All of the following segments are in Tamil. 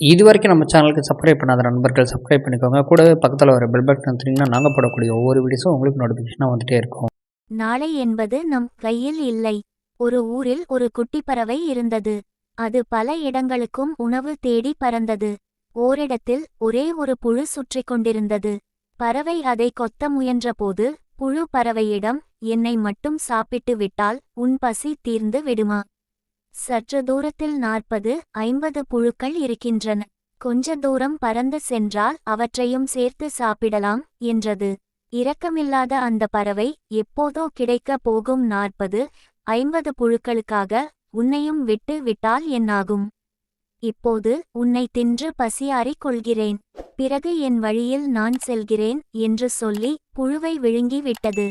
இது வரைக்கும் நம்ம சேனலுக்கு சப்ஸ்கிரைப் பண்ணாத நண்பர்கள் சப்ஸ்கிரைப் பண்ணிக்கோங்க. கூடவே பக்கத்தில் வர பெல் பட்டன் வந்தீங்கன்னா நாங்கள் போடக்கூடிய ஒவ்வொரு வீடியோஸும் உங்களுக்கு நோட்டிஃபிகேஷனாக வந்துட்டே இருக்கும். நாளை என்பது நம் கையில் இல்லை. ஒரு ஊரில் ஒரு குட்டி பறவை இருந்தது. அது பல இடங்களுக்கும் உணவு தேடி பறந்தது. ஓரிடத்தில் ஒரே ஒரு புழு சுற்றி கொண்டிருந்தது. பறவை அதை கொத்த முயன்றபோது புழு பறவையிடம் என்னை மட்டும் சாப்பிட்டு விட்டால் உன் பசி தீர்ந்து விடுமா? சற்று தூரத்தில் நாற்பது ஐம்பது புழுக்கள் இருக்கின்றன. கொஞ்ச தூரம் பறந்து சென்றால் அவற்றையும் சேர்த்து சாப்பிடலாம் என்றது. இரக்கமில்லாத அந்த பறவை எப்போதோ கிடைக்கப் போகும் நாற்பது ஐம்பது புழுக்களுக்காக உன்னையும் விட்டு விட்டால் என்னாகும்? இப்போது உன்னை தின்று பசியாறிக் கொள்கிறேன் பிறகு என் வழியில் நான் செல்கிறேன் என்று சொல்லி புழுவை விழுங்கி விட்டது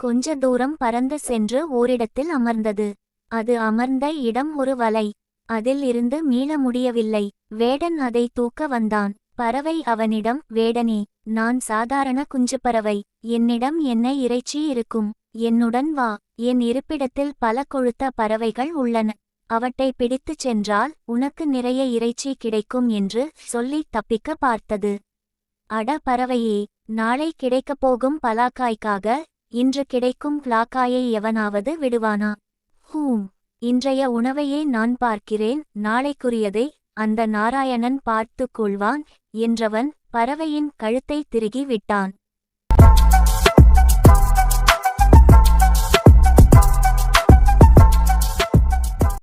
கொஞ்ச தூரம் பறந்து சென்று ஓரிடத்தில் அமர்ந்தது. அது அமர்ந்த இடம் ஒரு வலை. அதில் இருந்து மீள முடியவில்லை. வேடன் அதை தூக்க வந்தான். பறவை அவனிடம் வேடனே நான் சாதாரண குஞ்சுப்பறவை என்னிடம் என்ன இறைச்சி இருக்கும்? என்னுடன் வா. என் இருப்பிடத்தில் பல கொழுத்த பறவைகள் உள்ளன. அவற்றை பிடித்துச் சென்றால் உனக்கு நிறைய இறைச்சி கிடைக்கும் என்று சொல்லி தப்பிக்க பார்த்தது. அட பறவையே நாளை கிடைக்கப் போகும் பலாக்காய்க்காக இன்று கிடைக்கும் பிளாக்காயை எவனாவது விடுவானா? ஹூம் இன்றைய உணவையே நான் பார்க்கிறேன் நாளைக்குரியதை அந்த நாராயணன் பார்த்துக் கொள்வான் என்றவன் பறவையின் கழுத்தை திருகி விட்டான்.